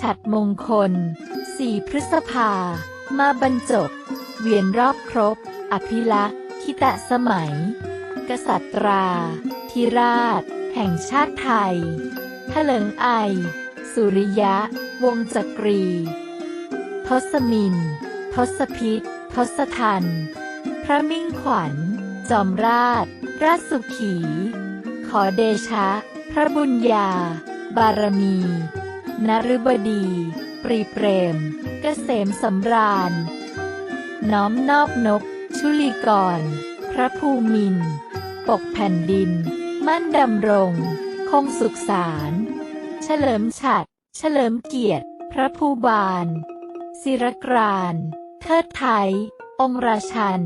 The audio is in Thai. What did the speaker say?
ฉัดมงคลสี่พฤษภา มาบรรจบ เวียนรอบครบ อภิลักษ์คิตะสมัย กษัตราธิราช แห่งชาติไทยเถลิงไอ สุริยะ วงจักรี ทศมิน ทศพิษ ทศทัน พระมิ่งขวัญ จอมราช ราชสุขี ขอเดชะ พระบุญญา บารมี นฤบดี ปรีเปรมเกษมสำราญ น้อมนอบนก ชุลีกร พระภูมิน ปกแผ่นดิน มั่นดำรง คงสุขสาร เฉลิมฉัด เฉลิมเกียรติ พระภูบาลศิรกราน เทิดไทย องราชัน